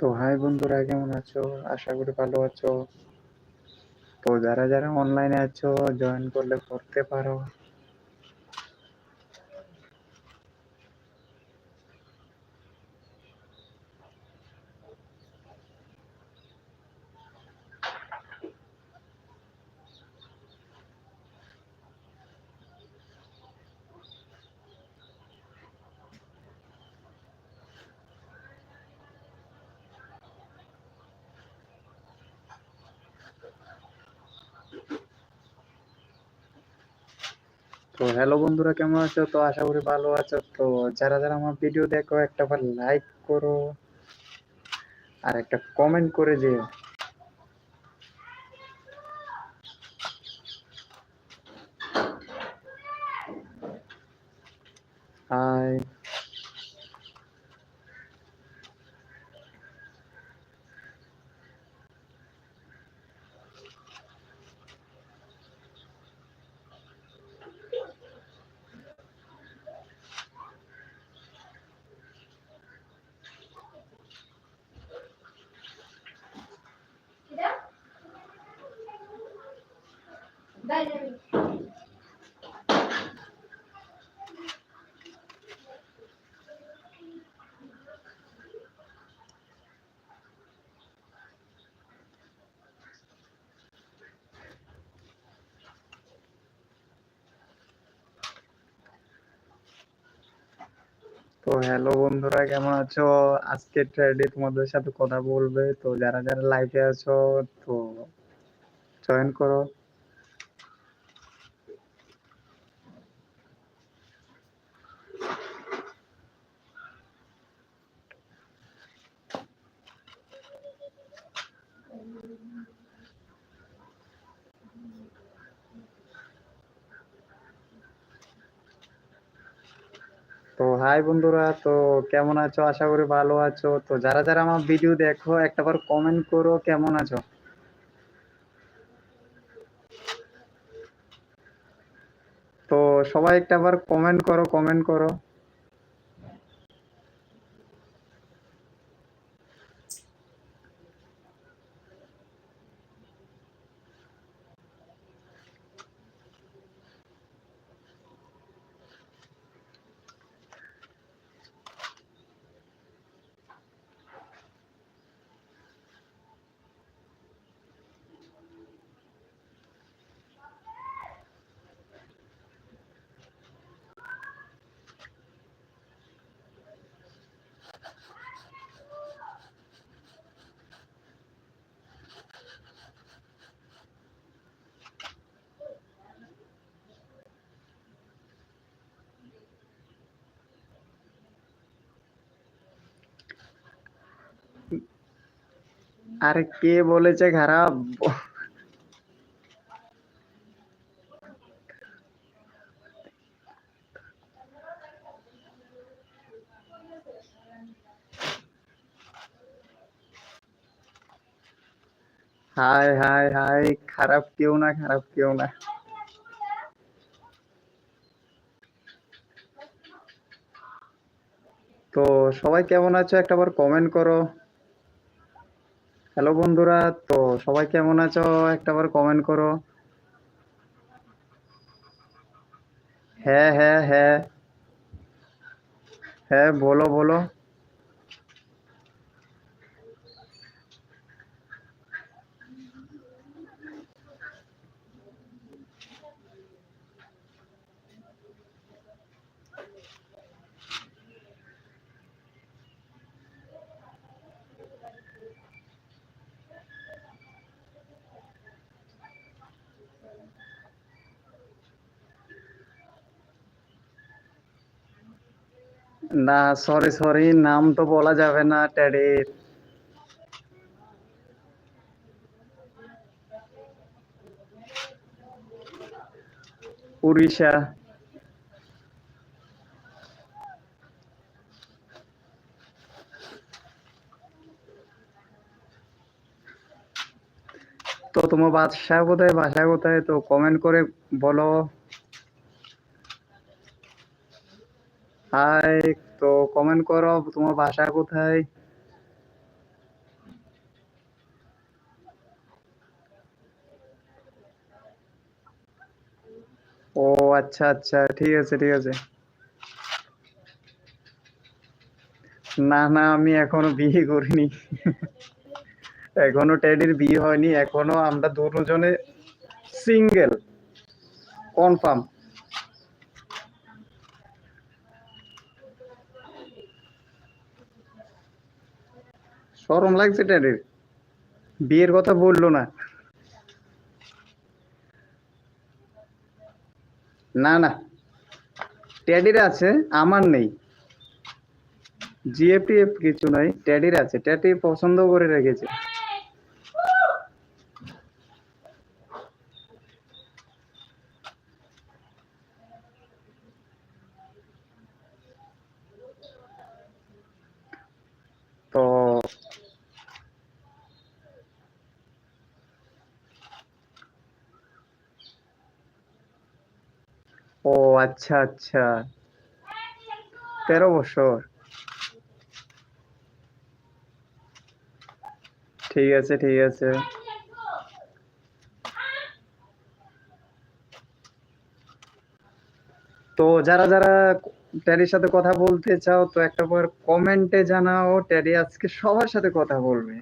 তো হাই বন্ধুরা, কেমন আছো? আশা করি ভালো আছো। তো যারা যারা অনলাইনে আছো জয়েন করলে করতে পারো। তো হ্যালো বন্ধুরা, কেমন আছো? তো আশা করি ভালো আছো। তো যারা যারা আমার ভিডিও দেখো, একটা বার লাইক করো আর একটা কমেন্ট করে যেও হাই তো হ্যালো বন্ধুরা, কেমন আছো? আজকে ট্রেডে তোমাদের সাথে কথা বলবে। তো যারা যারা লাইভে আছো, তো জয়েন করো তো হাই বন্ধুরা, তো কেমন আছো? আশা করি ভালো আছো। তো যারা যারা আমার ভিডিও দেখো একটাবার কমেন্ট করো, কেমন আছো? তো সবাই একটাবার কমেন্ট করো কমেন্ট করো। আরে কে বলেছে খারাপ? হাই হাই হাই খারাপ কেউ না, খারাপ কেউ না। তো সবাই কেমন আছো? একটা বার কমেন্ট করো। হ্যালো বন্ধুরা, তো সবাই কেমন আছো? একটাবার কমেন্ট করো। হ্যাঁ হ্যাঁ হ্যাঁ। হ্যাঁ বলো বলো। না সরি সরি নাম তো বলা যাবে না ট্যাডির উড়িষ্যা। তো তোমার বাসা কোথায়? বাসা কোথায়? তো কমেন্ট করে বলো। হাই, তো কমেন্ট করো, তোমার বাসা কোথায়? ও আচ্ছা আচ্ছা ঠিক আছে ঠিক আছে। না না, আমি এখনও বিয়ে করিনি। এখনও টেডির বিয়ে হয়নি, এখনও আমরা দুজনে সিঙ্গেল কনফার্ম শরম লাগছে ট্যাডের বিয়ের কথা বলল না। না না। ট্যাডির আছে, আমার নেই। জিএফটিএফ কিছু নাই, ট্যাডির আছে। ট্যাডি পছন্দ করে রেখেছে তো ও আচ্ছা আচ্ছা। তেরো বছর। ঠিক আছে ঠিক আছে। তো যারা যারা ট্যারির সাথে কথা বলতে চাও, তো একটা বার কমেন্টে জানাও। ট্যারি আজকে সবার সাথে কথা বলবে।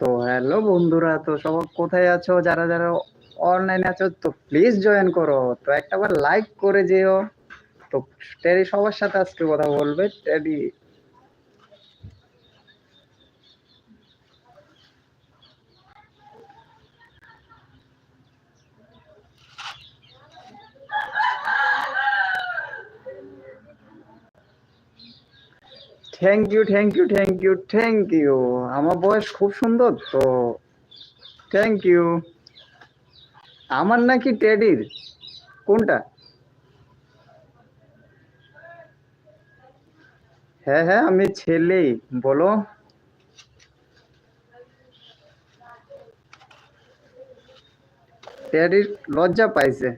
তো হ্যালো বন্ধুরা, তো সব কোথায় আছো? যারা যারা অনলাইনে আছো, তো প্লিজ জয়েন করো। তো একটাবার লাইক করে যেও। তো টেরি সবার সাথে আজকে কথা বলবে। টেরি thank you thank you thank you thank you আমার বয়স খুব সুন্দর, তো থ্যাংক ইউ আমার নাকি টেডির কোনটা? হ্যাঁ হ্যাঁ আমি ছেলেই, বলো। টেডির লজ্জা পাইছে।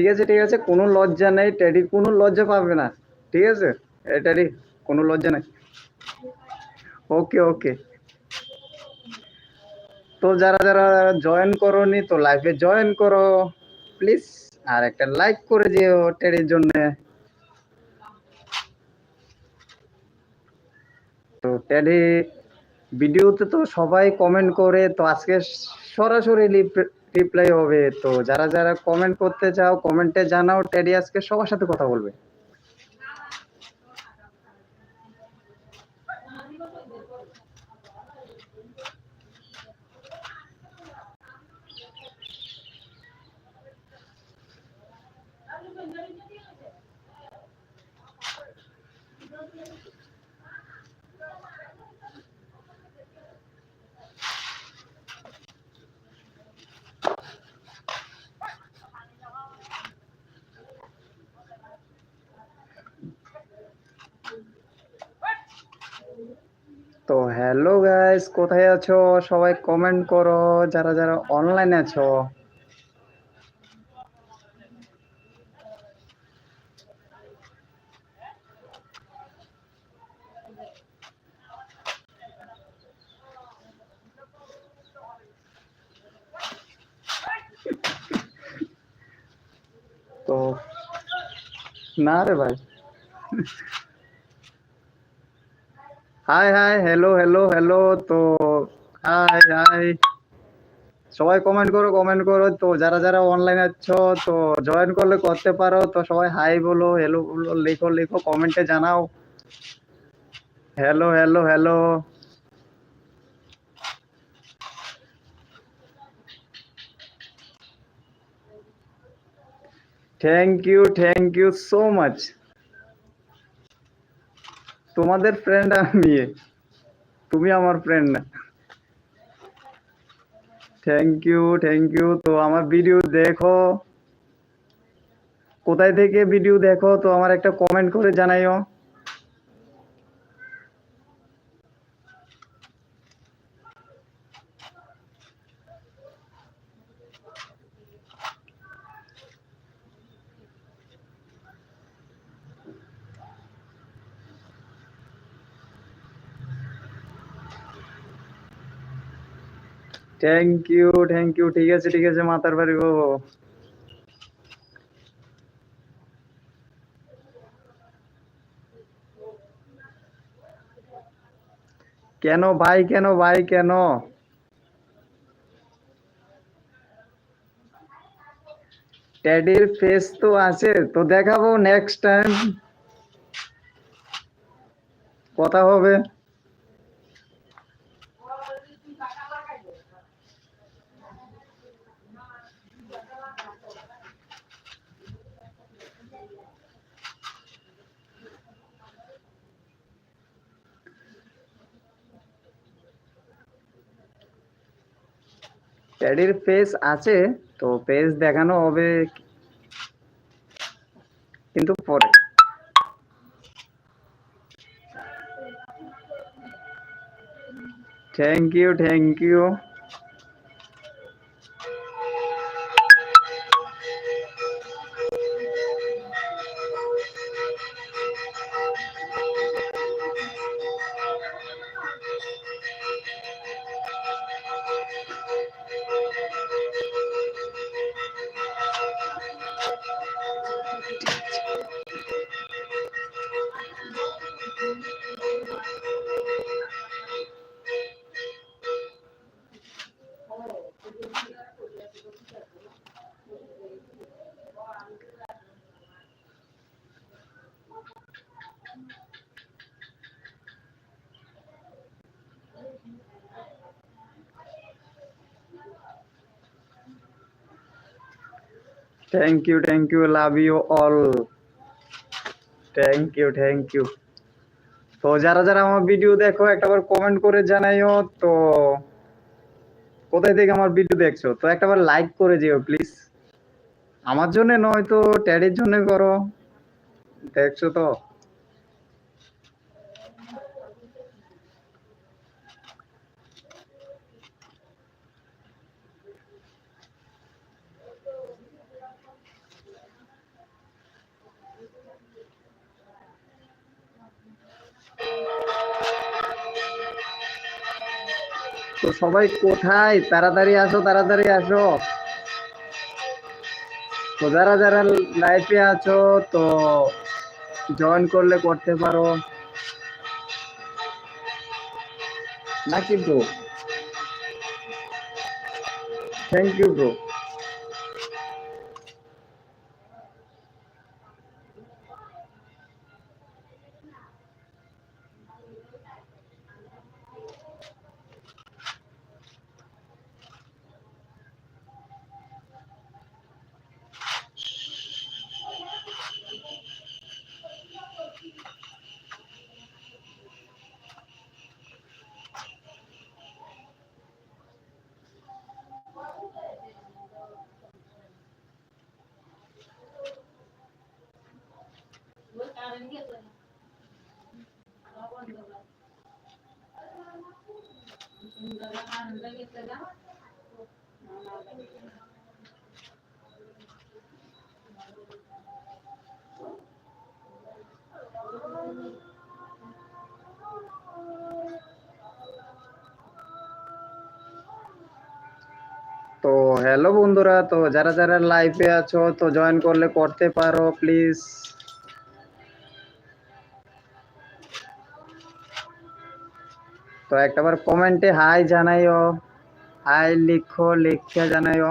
ঠিক আছে ঠিক আছে, কোনো লজ্জা নেই টেডি কোনো লজ্জা পাবে না, ঠিক আছে? টেডি কোনো লজ্জা নেই। ওকে ওকে। তো যারা যারা জয়েন করোনি, তো লাইভে জয়েন করো প্লিজ আর একটা লাইক করে দিও টেডির জন্য। তো টেডি ভিডিওতে তো সবাই কমেন্ট করে, তো আজকে সরাসরি রিপ্লাই হবে। তো যারা যারা কমেন্ট করতে চাও কমেন্টে জানাও টেডি আজকে সবার সাথে কথা বলবে তো হ্যালো গাইস, কোথায় আছো? সবাই কমেন্ট করো, যারা যারা অনলাইনে আছো। তো, না রে ভাই। Hi hi hello hello hello তো হাই হাই সবাই কমেন্ট করো কমেন্ট করো। তো যারা যারা অনলাইন আছো, তো জয়েন করলে করতে পারো। তো সবাই হাই বলো হ্যালো বলো, লিখো লিখো কমেন্টে জানাও। Hello hello hello thank you thank you so much তোমাদের ফ্রেন্ড আমি। তুমি আমার ফ্রেন্ড না থ্যাংক ইউ থ্যাংক ইউ তো আমার ভিডিও দেখো। কোথায় থেকে ভিডিও দেখো? তো আমার একটা কমেন্ট করে জানাইও। থ্যাংক ইউ থ্যাংক ইউ ঠিক আছে ঠিক আছে, মাতার বাড়ি গো কেন ভাই কেন ভাই, কেন? ট্যাডির ফেস তো আছে, তো দেখাবো নেক্সট টাইম কথা হবে। ট্যাডির পেজ আছে তো পেজ দেখানো হবে কিন্তু পরে। Thank you thank you thank you thank you love you all thank you thank you তো যারা যারা আমার ভিডিও দেখো, একটাবার কমেন্ট করে জানাইও। তো কোথায় থেকে আমার ভিডিও দেখছ? তো একটাবার লাইক করে যেও প্লিজ আমার জন্য নয় তো ট্যাডের জন্য করো। দেখছ তো তো সবাই কোথায়? তাড়াতাড়ি আসো তাড়াতাড়ি আসো। তো যারা যারা লাইফে আছো, তো জয়েন করলে করতে পারো। না কিন্তু থ্যাংক ইউ ব্রো তো হ্যালো বন্ধুরা, তো যারা যারা লাইভে আছো, তো জয়েন করলে করতে পারো প্লিজ তো একটাবার কমেন্টে হাই জানাইও। হাই লিখো লিখে জানাইও।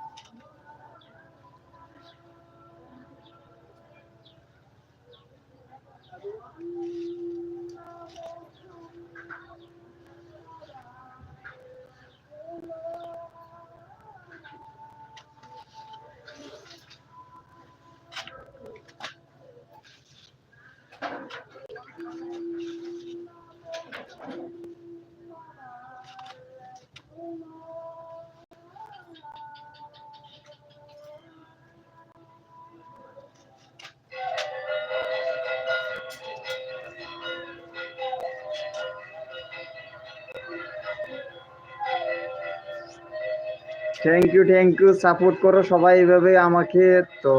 thank you thank you support করো সবাই এইভাবে আমাকে, তো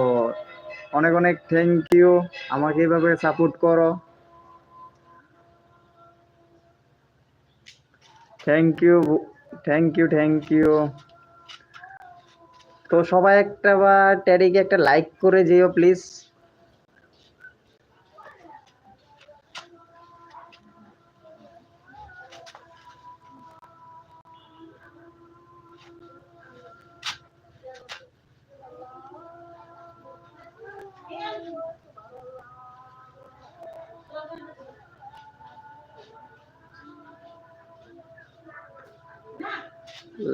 অনেক অনেক থ্যাংক ইউ আমাকে এভাবে সাপোর্ট করো। Thank you thank you thank you তো সবাই একটা বা, ট্যারিকে একটা লাইক করে যেও প্লিজ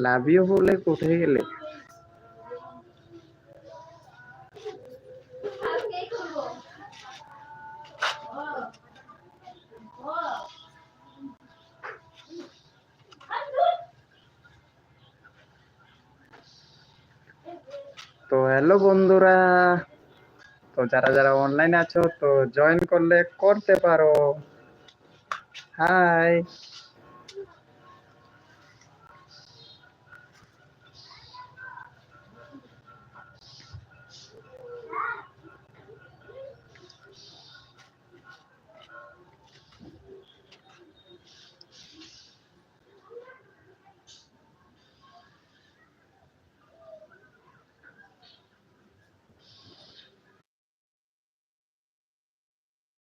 লাভ ইউ বলে কোথায় গেলে? তো হ্যালো বন্ধুরা, তো যারা যারা অনলাইনে আছো, তো জয়েন করলে করতে পারো। হাই